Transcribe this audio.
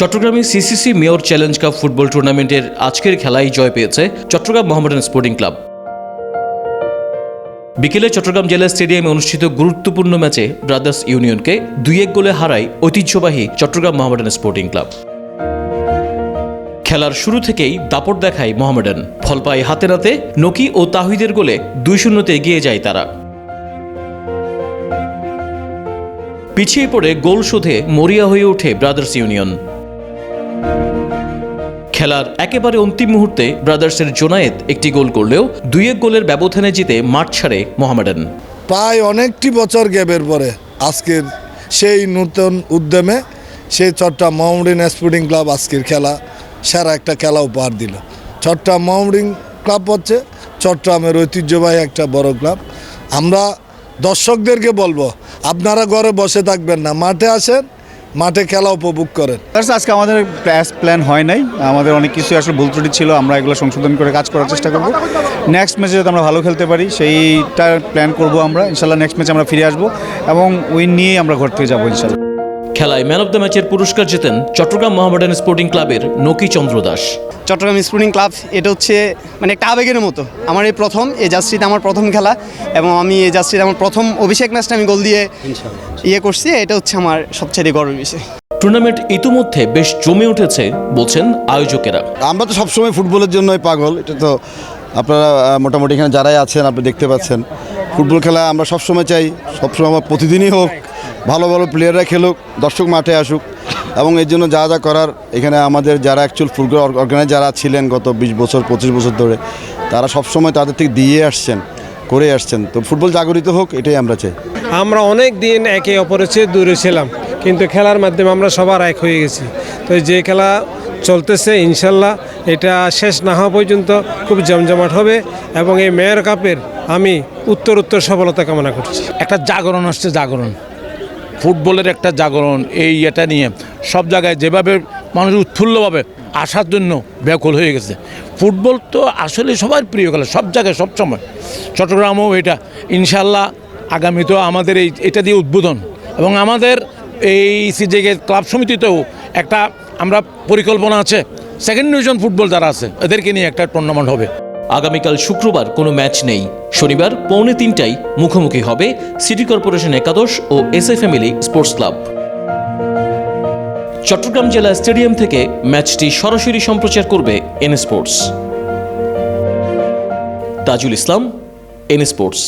চট্টগ্রামে CCC mayor challenge cup football টুর্নামেন্টের আজকের খেলায় জয় পেয়েছে চট্টগ্রাম মোহামেডান স্পোর্টিং ক্লাব। বিকেলে চট্টগ্রাম জেলা স্টেডিয়ামে অনুষ্ঠিত গুরুত্বপূর্ণ ম্যাচে ব্রাদার্স ইউনিয়নকে দুই এক গোলে হারায় ঐতিহ্যবাহী চট্টগ্রাম মোহামেডান স্পোর্টিং ক্লাব। খেলার শুরু থেকেই দাপট দেখায় মোহামেডান। ফল পায় হাতে নাতে, নকি ও তাহিদের গোলে দুই শূন্যতে এগিয়ে যায় তারা। পিছিয়ে পড়ে গোল শোধে মরিয়া হয়ে ওঠে ব্রাদার্স ইউনিয়ন। খেলার একেবারে অন্তিম মুহূর্তে ব্রাদার্সের জোনায়েত একটি গোল করলেও দুই এক গোলের ব্যবধানে জিতে মাঠ ছাড়ে মোহামেডান। প্রায় অনেকটি বছর গ্যাপের পরে আজকের সেই নূতন উদ্যমে সেই চট্টগ্রাম মাহমুদিন স্পোর্টিং ক্লাব আজকের খেলা, সেরা একটা খেলা উপহার দিল। চট্টগ্রাম মাহমুদিন ক্লাব হচ্ছে চট্টগ্রামের ঐতিহ্যবাহী একটা বড় ক্লাব। আমরা দর্শকদেরকে বলব, আপনারা ঘরে বসে থাকবেন না, মাঠে আসেন মাঠে খেলা উপভোগ করেন। আজকে আমাদের প্ল্যান হয় নাই। আমাদের অনেক কিছু আসলে ভুল ত্রুটি ছিল, আমরা এগুলো সংশোধন করে কাজ করার চেষ্টা করব। নেক্সট ম্যাচে যাতে আমরা ভালো খেলতে পারি সেইটা প্ল্যান করব আমরা। ইনশাল্লাহ নেক্সট ম্যাচে আমরা ফিরে আসব এবং উইন নিয়েই আমরা ঘর থেকে যাব ইনশাল্লাহ খেলায় ম্যান অব দ্য ম্যাচের পুরস্কার জেতেন চট্টগ্রাম মোহামেডান স্পোর্টিং ক্লাবের নকি চন্দ্র দাস। চট্টগ্রাম স্পোর্টিং ক্লাব এটা হচ্ছে মানে একটা আবেগের মতো। আমার এই প্রথম এই জার্সিতে আমার প্রথম খেলা এবং আমি এই জার্সিতে আমার প্রথম অভিষেক ম্যাচটা আমি গোল দিয়ে ইয়ে করছি এটা হচ্ছে আমার সবচেয়ে গর্বের বিষয়। টুর্নামেন্ট ইতিমধ্যে বেশ জমে উঠেছে বলছেন আয়োজকেরা। আমরা তো সবসময় ফুটবলের জন্যই পাগল এটা তো আপনারা মোটামুটি এখানে যারাই আছেন আপনি দেখতে পাচ্ছেন। ফুটবল খেলা আমরা সবসময় চাই সবসময় আমার প্রতিদিনই হোক ভালো ভালো প্লেয়াররা খেলুক দর্শক মাঠে আসুক। এবং এর জন্য যা যা করার এখানে আমাদের যারা অ্যাকচুয়াল ফুটবল অর্গানাইজ যারা ছিলেন গত বিশ বছর পঁচিশ বছর ধরে তারা সবসময় তাদের থেকে দিয়ে আসছেন করে আসছেন। তো ফুটবল জাগরিত হোক এটাই আমরা চাই। আমরা অনেক দিন একে অপরের চেয়ে দূরে ছিলাম কিন্তু খেলার মাধ্যমে আমরা সবার এক হয়ে গেছি। তো যে খেলা চলতেছে ইনশাল্লাহ এটা শেষ না হওয়া পর্যন্ত খুব জমজমাট হবে এবং এই মেয়র কাপের আমি উত্তর উত্তর সফলতা কামনা করছি। একটা জাগরণ আসছে জাগরণ। ফুটবলের একটা জাগরণ, এই এটা নিয়ে সব জায়গায় যেভাবে মানুষ উৎফুল্লভাবে আসার জন্য ব্যাকুল হয়ে গেছে। ফুটবল তো আসলে সবার প্রিয় খেলা, সব জায়গায়, সব সময়। চট্টগ্রামও এটা। ইনশাল্লাহ আগামী তো আমাদের এই, এটা দিয়ে উদ্বোধন। এবং আমাদের এই সিজেকে ক্লাব সমিতিতেও একটা আমরা পরিকল্পনা আছে। সেকেন্ড ডিভিশন ফুটবল যারা আছে, এদেরকে নিয়ে একটা টুর্নামেন্ট হবে। আগামীকাল শুক্রবার কোনো ম্যাচ নেই। শনিবার পৌনে তিনটায় মুখোমুখি হবে সিটি কর্পোরেশন একাদশ ও S A family sports club. Chittagong জেলা স্টেডিয়াম থেকে ম্যাচটি সরাসরি সম্প্রচার করবে N sports. Tajul Islam, N sports.